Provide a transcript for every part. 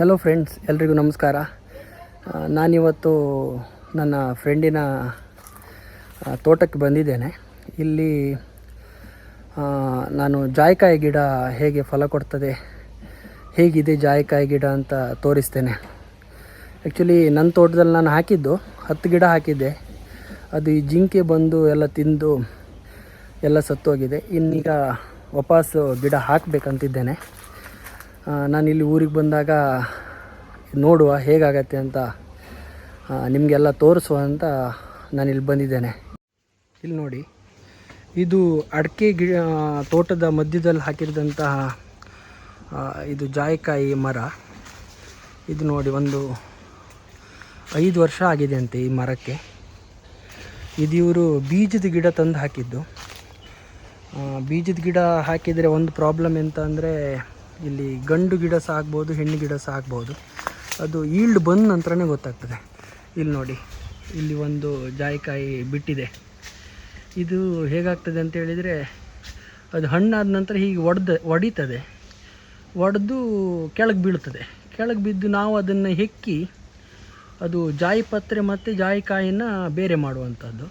Hello friends ಎಲ್ರಿಗೂ ನಮಸ್ಕಾರ. ನಾನಿವತ್ತು ನನ್ನ ಫ್ರೆಂಡಿನ ತೋಟಕ್ಕೆ ಬಂದಿದ್ದೇನೆ. ಇಲ್ಲಿ ನಾನು ಜಾಯಿಕಾಯಿ ಗಿಡ ಹೇಗೆ ಫಲ ಕೊಡ್ತದೆ, ಹೇಗಿದೆ ಜಾಯಿಕಾಯಿ ಗಿಡ ಅಂತ ತೋರಿಸ್ತೇನೆ. ಆ್ಯಕ್ಚುಲಿ ನನ್ನ ತೋಟದಲ್ಲಿ ನಾನು ಹಾಕಿದ್ದು, ಹತ್ತು ಗಿಡ ಹಾಕಿದ್ದೆ. ಅದು ಈ ಜಿಂಕೆ ಬಂದು ಎಲ್ಲ ತಿಂದು, ಎಲ್ಲ ಸತ್ತೋಗಿದೆ. ಇನ್ನೀಗ ವಾಪಸ್ಸು ಗಿಡ ಹಾಕಬೇಕಂತಿದ್ದೇನೆ. ಆ, ಇಲ್ಲಿ ಊರಿಗೆ ಬಂದಾಗ ನೋಡುವ ಹೇಗಾಗತ್ತೆ ಅಂತ ನಿಮಗೆಲ್ಲ ತೋರಿಸುವ ಅಂತ ಇಲ್ಲಿ ಬಂದಿದ್ದೇನೆ. ಇಲ್ಲಿ ನೋಡಿ ಇದು ಅಡಿಕೆ ಗಿಡ ತೋಟದ ಮಧ್ಯದಲ್ಲಿ ಹಾಕಿರಿದಂತಹ ಇದು ಜಾಯಿಕಾಯಿ ಮರ. ಇದು ನೋಡಿ ಒಂದು ಐದು ವರ್ಷ ಆಗಿದೆ ಅಂತೆ ಈ ಮರಕ್ಕೆ. ಇದು ಇವರು ಬೀಜದ ಗಿಡ ತಂದು ಹಾಕಿದ್ದು. ಬೀಜದ ಗಿಡ ಹಾಕಿದರೆ ಒಂದು ಪ್ರಾಬ್ಲಮ್ ಎಂತ ಅಂದರೆ ಇಲ್ಲಿ ಗಂಡು ಗಿಡ ಸಹ ಆಗ್ಬೋದು ಹೆಣ್ಣು ಗಿಡ ಸಹ ಆಗ್ಬೋದು ಅದು ಈಲ್ಡ್ ಬಂದ ನಂತರನೇ ಗೊತ್ತಾಗ್ತದೆ. ಇಲ್ಲಿ ನೋಡಿ, ಇಲ್ಲಿ ಒಂದು ಜಾಯಿಕಾಯಿ ಬಿಟ್ಟಿದೆ. ಇದು ಹೇಗಾಗ್ತದೆ ಅಂತ ಹೇಳಿದರೆ, ಅದು ಹಣ್ಣಾದ ನಂತರ ಹೀಗೆ ಒಡೆದ, ಒಡಿತದೆ. ಒಡೆದು ಕೆಳಗೆ ಬೀಳ್ತದೆ. ಕೆಳಗೆ ಬಿದ್ದು ನಾವು ಅದನ್ನು ಹೆಕ್ಕಿ, ಅದು ಜಾಯಿ ಪತ್ರೆ ಮತ್ತು ಜಾಯಿಕಾಯಿನ ಬೇರೆ ಮಾಡುವಂಥದ್ದು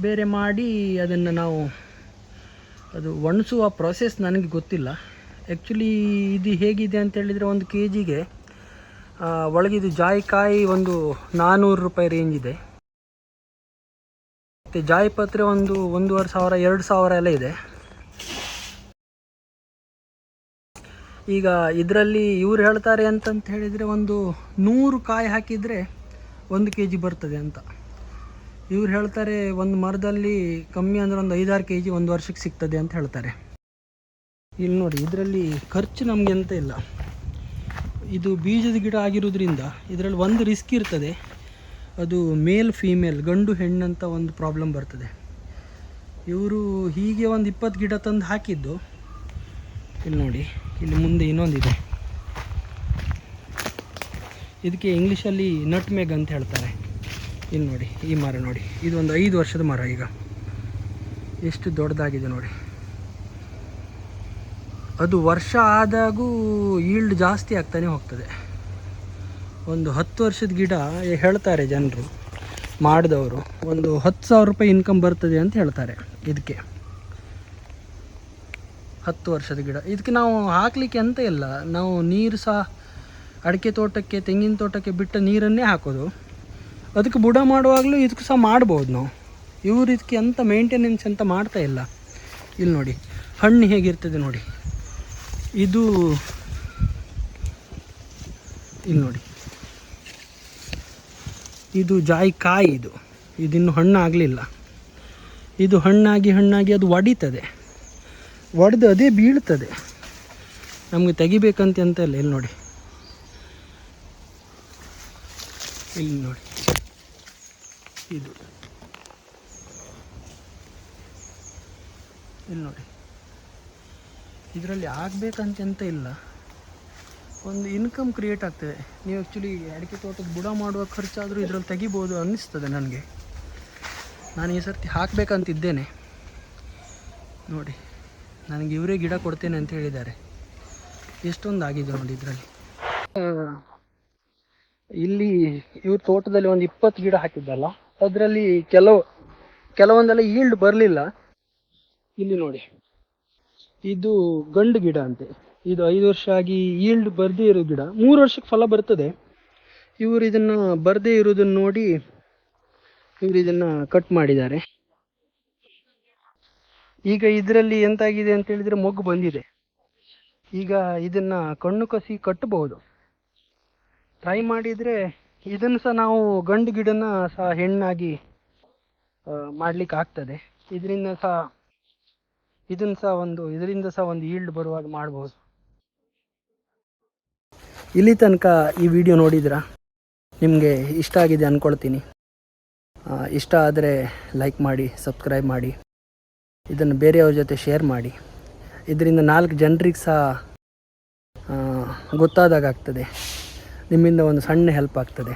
ಬೇರೆ ಮಾಡಿ ಅದನ್ನು ನಾವು, ಅದು ಒಣಸುವ ಪ್ರೊಸೆಸ್ ನನಗೆ ಗೊತ್ತಿಲ್ಲ. ಆ್ಯಕ್ಚುಲಿ ಇದು ಹೇಗಿದೆ ಅಂತ ಹೇಳಿದರೆ ಒಂದು ಕೆ ಜಿಗೆ ಒಳಗಿದು ಜಾಯಿಕಾಯಿ ಒಂದು ನಾನ್ನೂರು ರೂಪಾಯಿ ರೇಂಜ್ ಇದೆ. ಮತ್ತು ಜಾಯಿಪತ್ರೆ ಒಂದು ಒಂದೂವರೆ ಸಾವಿರ, ಎರಡು ಸಾವಿರ ಎಲ್ಲ ಇದೆ. ಈಗ ಇದರಲ್ಲಿ ಇವ್ರು ಹೇಳ್ತಾರೆ ಅಂತಂತ ಹೇಳಿದರೆ ಒಂದು ನೂರು ಕಾಯಿ ಹಾಕಿದರೆ ಒಂದು ಕೆ ಜಿ ಬರ್ತದೆ ಅಂತ. ಇವ್ರು ಹೇಳ್ತಾರೆ ಒಂದು ಮರದಲ್ಲಿ ಕಮ್ಮಿ ಅಂದರೆ ಒಂದು ಐದಾರು ಕೆ ಜಿ ಒಂದು ವರ್ಷಕ್ಕೆ ಸಿಗ್ತದೆ ಅಂತ ಹೇಳ್ತಾರೆ. ಇಲ್ಲಿ ನೋಡಿ, ಇದರಲ್ಲಿ ಖರ್ಚು ನಮಗೆ ಅಂತ ಇಲ್ಲ. ಇದು ಬೀಜದ ಗಿಡ ಆಗಿರೋದ್ರಿಂದ ಇದರಲ್ಲಿ ಒಂದು ರಿಸ್ಕ್ ಇರ್ತದೆ. ಅದು ಮೇಲ್ ಫೀಮೇಲ್ ಗಂಡು ಹೆಣ್ಣಂತ ಒಂದು ಪ್ರಾಬ್ಲಮ್ ಬರ್ತದೆ. ಇವರು ಹೀಗೆ ಒಂದು ಇಪ್ಪತ್ತು ಗಿಡ ತಂದು ಹಾಕಿದ್ದು, ಇಲ್ಲಿ ನೋಡಿ, ಇಲ್ಲಿ ಮುಂದೆ ಇನ್ನೊಂದಿದೆ ಇದಕ್ಕೆ ಇಂಗ್ಲೀಷಲ್ಲಿ ನಟ್ ಮೇಗ್ ಅಂತ ಹೇಳ್ತಾರೆ. ಇಲ್ಲಿ ನೋಡಿ, ಈ ಮರ ನೋಡಿ ಇದು ಒಂದು ಐದು ವರ್ಷದ ಮರ ಈಗ. ಎಷ್ಟು ದೊಡ್ಡದಾಗಿದೆ ನೋಡಿ. ಅದು ವರ್ಷ ಆದಾಗೂ ಈಲ್ಡ್ ಜಾಸ್ತಿ ಆಗ್ತಾನೆ ಹೋಗ್ತದೆ. ಒಂದು ಹತ್ತು ವರ್ಷದ ಗಿಡ ಹೇಳ್ತಾರೆ ಜನರು, ಮಾಡಿದವರು. ಒಂದು ಹತ್ತು ಸಾವಿರ ರೂಪಾಯಿ ಇನ್ಕಮ್ ಬರ್ತದೆ ಅಂತ ಹೇಳ್ತಾರೆ ಇದಕ್ಕೆ. ಹತ್ತು ವರ್ಷದ ಗಿಡ. ಇದಕ್ಕೆ ನಾವು ಹಾಕಲಿಕ್ಕೆ ಅಂತ ಇಲ್ಲ. ನಾವು ನೀರು ಸಹ ಅಡಿಕೆ ತೋಟಕ್ಕೆ, ತೆಂಗಿನ ತೋಟಕ್ಕೆ ಬಿಟ್ಟ ನೀರನ್ನೇ ಹಾಕೋದು. ಅದಕ್ಕೆ ಬುಡ ಮಾಡುವಾಗಲೂ ಇದಕ್ಕೆ ಸಹ ಮಾಡ್ಬೋದು ನಾವು. ಇವರು ಇದಕ್ಕೆ ಅಂತ ಮೇಂಟೆನೆನ್ಸ್ ಅಂತ ಮಾಡ್ತಾ ಇಲ್ಲ. ಇಲ್ಲಿ ನೋಡಿ, ಹಣ್ಣು ಹೇಗಿರ್ತದೆ ನೋಡಿ. ಇದು ಇಲ್ಲಿ ನೋಡಿ. ಇದು ಜಾಯಿಕಾಯಿ ಇದು. ಇದಿನ್ನು ಹಣ್ಣು ಆಗಲಿಲ್ಲ ಇದು ಹಣ್ಣಾಗಿ ಹಣ್ಣಾಗಿ ಅದು ಒಡಿತದೆ. ಒಡೆದು ಅದೇ ಬೀಳ್ತದೆ. ನಮಗೆ ತೆಗಿಬೇಕಂತ ಅಂತ ಇಲ್ಲ ಇಲ್ಲಿ ನೋಡಿ. ಇಲ್ಲಿ ನೋಡಿ. ಇದು. ಇಲ್ಲಿ ನೋಡಿ. ಇದರಲ್ಲಿ ಆಗಬೇಕಂತ ಇಲ್ಲ. ಒಂದು ಇನ್ಕಮ್ ಕ್ರಿಯೇಟ್ ಆಗ್ತದೆ. ನೀವು ಆ್ಯಕ್ಚುಲಿ ಅಡಿಕೆ ತೋಟಕ್ಕೆ ಬುಡ ಮಾಡುವ ಖರ್ಚಾದರೂ ಇದರಲ್ಲಿ ತೆಗಿಬೋದು ಅನ್ನಿಸ್ತದೆ ನನಗೆ. ನಾನು ಈ ಸರ್ತಿ ಹಾಕಬೇಕಂತಿದ್ದೇನೆ. ನೋಡಿ, ನನಗೆ ಇವರೇ ಗಿಡ ಕೊಡ್ತೇನೆ ಅಂತ ಹೇಳಿದ್ದಾರೆ. ಎಷ್ಟೊಂದು ಆಗಿದೆ ನೋಡಿ ಇದರಲ್ಲಿ. ಇಲ್ಲಿ ಇವ್ರ ತೋಟದಲ್ಲಿ ಒಂದು ಇಪ್ಪತ್ತು ಗಿಡ ಹಾಕಿದ್ದಲ್ಲ, ಅದರಲ್ಲಿ ಕೆಲವು, ಕೆಲವೊಂದೆಲ್ಲ ಈಲ್ಡ್ ಬರಲಿಲ್ಲ. ಇಲ್ಲಿ ನೋಡಿ. ಇದು ಗಂಡು ಗಿಡ ಅಂತೆ. ಇದು ಐದು ವರ್ಷ ಆಗಿ ಈಲ್ಡ್ ಬರದೇ ಇರೋ ಗಿಡ. ಮೂರು ವರ್ಷಕ್ಕೆ ಫಲ ಬರ್ತದೆ. ಇವರು ಇದನ್ನು ಬರದೇ ಇರೋದನ್ನು ನೋಡಿ ಇವರು ಇದನ್ನು ಕಟ್ ಮಾಡಿದ್ದಾರೆ. ಈಗ ಇದರಲ್ಲಿ ಎಂತಾಗಿದೆ ಅಂತ ಹೇಳಿದ್ರೆ ಮೊಗ್ಗು ಬಂದಿದೆ. ಈಗ ಇದನ್ನು ಕಣ್ಣು ಕಸಿ ಕಟ್ಟಬಹುದು. ಟ್ರೈ ಮಾಡಿದರೆ ಇದನ್ನು ಸಹ ನಾವು ಗಂಡು ಗಿಡನ ಸಹ ಹೆಣ್ಣಾಗಿ ಮಾಡಲಿಕ್ಕೆ ಆಗ್ತದೆ ಇದರಿಂದ ಸಹ ಇದನ್ನು ಸಹ ಒಂದು, ಇದರಿಂದ ಸಹ ಒಂದು ಈಲ್ಡ್ ಬರುವಾಗ ಮಾಡ್ಬೋದು. ಇಲ್ಲಿ ತನಕ ಈ ವಿಡಿಯೋ ನೋಡಿದ್ರಾ? ನಿಮಗೆ ಇಷ್ಟ ಆಗಿದೆ ಅಂದ್ಕೊಳ್ತೀನಿ ಇಷ್ಟ ಆದರೆ ಲೈಕ್ ಮಾಡಿ ಸಬ್ಸ್ಕ್ರೈಬ್ ಮಾಡಿ. ಇದನ್ನು ಬೇರೆಯವ್ರ ಜೊತೆ ಶೇರ್ ಮಾಡಿ. ಇದರಿಂದ ನಾಲ್ಕು ಜನರಿಗೆ ಸಹ ಗೊತ್ತಾದಾಗ ಆಗ್ತದೆ. ನಿಮ್ಮಿಂದ ಒಂದು ಸಣ್ಣ ಹೆಲ್ಪ್ ಆಗ್ತದೆ.